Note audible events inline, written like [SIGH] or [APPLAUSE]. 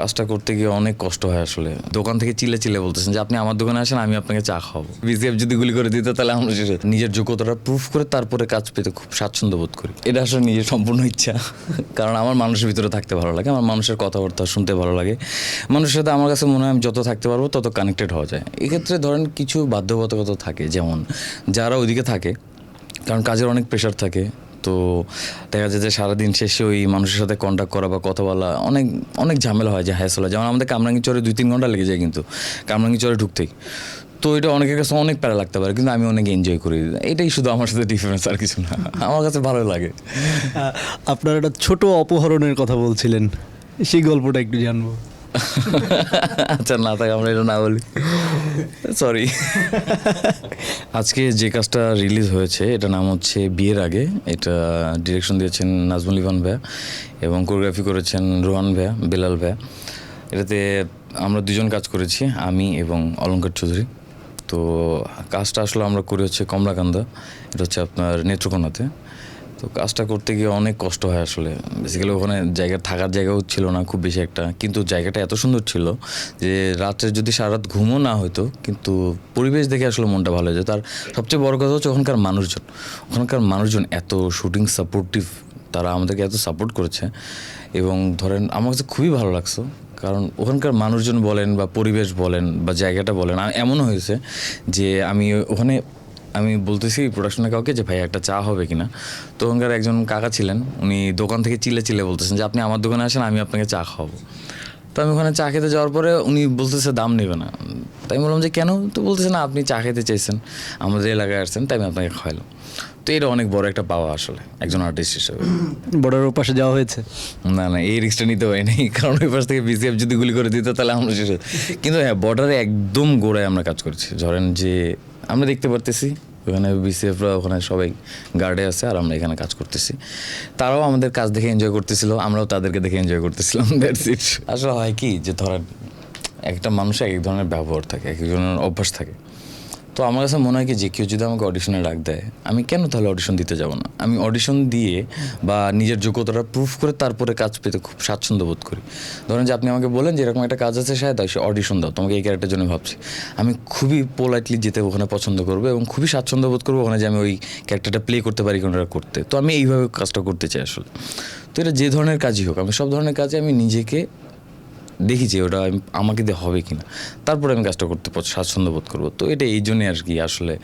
কাজটা করতে গিয়ে অনেক কষ্ট হয় আসলে। দোকান থেকে চিলে চিলে বলতেছেন যে, আপনি আমার দোকানে আসেন, আমি আপনাকে চা খাওয়াবো। বিসিএফ যদি গুলি করে দিত, তাহলে আমরা নিজের যোগ্যতাটা প্রুফ করে তারপরে কাজ পেতে খুব স্বাচ্ছন্দ্য বোধ করি। এটা আসলে নিজের সম্পূর্ণ ইচ্ছা। কারণ আমার মানুষের ভিতরে থাকতে ভালো লাগে, আমার মানুষের কথাবার্তা শুনতে ভালো লাগে। মানুষের সাথে আমার কাছে মনে হয় আমি যত থাকতে পারব, তত কানেক্টেড হওয়া যায়। এক্ষেত্রে ধরেন কিছু বাধ্যবাধকতা থাকে, যেমন যারা ওইদিকে থাকে, কারণ কাজের অনেক প্রেশার থাকে তো দেখা যায় যে সারাদিন শেষে ওই মানুষের সাথে কন্ট্যাক্ট করা বা কথা বলা অনেক অনেক ঝামেলা হয় যে হ্যাসলা যেমন আমাদের কামরাঙ্গি চরে দুই তিন ঘণ্টা লেগে যায় কিন্তু কামরাঙ্গি চরে ঢুকতেই। তো এটা অনেকের কাছে অনেক প্যারা লাগতে পারে কিন্তু আমি অনেক এনজয় করি। এটাই শুধু আমার সাথে ডিফারেন্স আর কিছু না। আমার কাছে ভালো লাগে। আপনার একটা ছোট অপহরণের কথা বলছিলেন সেই গল্পটা একটু জানব। আচ্ছা না থাকে আমরা এটা না বলি। সরি আজকে যে কাজটা রিলিজ হয়েছে এটা নাম হচ্ছে বিয়ের আগে। এটা ডিরেকশন দিয়েছেন নাজমুল ইভান ভ্যা এবং কোরিওগ্রাফি করেছেন রোহান ভ্যা বেলাল ভ্যা এটাতে আমরা দুজন কাজ করেছি, আমি এবং অলঙ্কার চৌধুরী। তো কাজটা আসলে আমরা করি হচ্ছে কমলাকান্দা, এটা হচ্ছে আপনার নেত্রকোনাতে। তো কাজটা করতে গিয়ে অনেক কষ্ট হয় আসলে। বেসিক্যালি ওখানে জায়গা, থাকার জায়গাও ছিল না খুব বেশি একটা। কিন্তু জায়গাটা এত সুন্দর ছিল যে রাত্রে যদি সারা রাত ঘুমও না হতো কিন্তু পরিবেশ দেখে আসলে মনটা ভালো হয়ে যেত। আর সবচেয়ে বড় কথা হচ্ছে ওখানকার মানুষজন। ওখানকার মানুষজন এত শুটিং সাপোর্টিভ তারা আমাদেরকে এত সাপোর্ট করেছে। এবং ধরেন আমার কাছে খুবই ভালো লাগছে। কারণ ওখানকার মানুষজন বলেন বা পরিবেশ বলেন বা জায়গাটা বলেন এমনও হয়েছে যে আমি ওখানে আমি বলতেছি প্রোডাকশনে কাউকে যে ভাই একটা চা হবে কিনা? তো ওখানকার একজন কাকা ছিলেন, উনি দোকান থেকে চিলে চিলে বলতেছেন যে, আপনি আমার দোকানে আসেন, আমি আপনাকে চা খাওয়াবো। তো আমি ওখানে চা খেতে যাওয়ার পরে উনি বলতেছে, দাম নেবে না। তাই বললাম যে, কেন? তো বলতেছে, না, আপনি চা খেতে চাইছেন, আমাদের এলাকায় আসছেন, তাই আমি আপনাকে খাওয়াইলাম তো এটা অনেক বড় একটা পাওয়া আসলে একজন আর্টিস্ট হিসেবে। বর্ডারের পাশে যাওয়া হয়েছে? না না এই রিস্কটা নিতে হয়নি [LAUGHS] কারণ ওই পাশ থেকে বিসিএফ যদি গুলি করে দিত তাহলে আমরা শেষ হতো। কিন্তু হ্যাঁ বর্ডারে একদম গোড়ায় আমরা কাজ করছি। ধরেন যে আমরা দেখতে পারতেছি ওখানে বিসিএফরা ওখানে সবাই গার্ডে আছে আর আমরা এখানে কাজ করতেছি। তারাও আমাদের কাজ দেখে এনজয় করতেছিল আমরাও তাদেরকে দেখে এনজয় করতেছিলাম [LAUGHS] দ্যাটস ইট আসলে হয় কি যে ধরেন একটা মানুষের এক এক ধরনের ব্যবহার থাকে এক ধরনের অভ্যাস থাকে। তো আমার কাছে মনে হয় কি যে কেউ যদি আমাকে অডিশনে ডাক দেয়, আমি কেন তাহলে অডিশন দিতে যাব না? আমি অডিশন দিয়ে বা নিজের যোগ্যতাটা প্রুফ করে তারপরে কাজ পেতে খুব স্বাচ্ছন্দ্য বোধ করি। ধরেন যে আপনি আমাকে বলেন যে এরকম একটা কাজ আছে শায়দ সে অডিশন দাও, তোমাকে এই ক্যারেক্টার জন্য ভাবছি। আমি খুবই পোলাইটলি যেতে ওখানে পছন্দ করব এবং খুবই স্বাচ্ছন্দ্য বোধ করব ওখানে যে আমি ওই ক্যারেক্টারটা প্লে করতে পারি কোনোটা করতে। তো আমি এইভাবে কাজটা করতে চাই আসলে। তো এটা যে ধরনের কাজই হোক, আমি সব ধরনের কাজে আমি নিজেকে দেখি যে ওটা আমাকে দিয়ে হবে কিনা। তারপরে আমি কাজটা করতে পারছি স্বাচ্ছন্দ্য বোধ করব। তো এটা এই জন্যই আর কি আসলে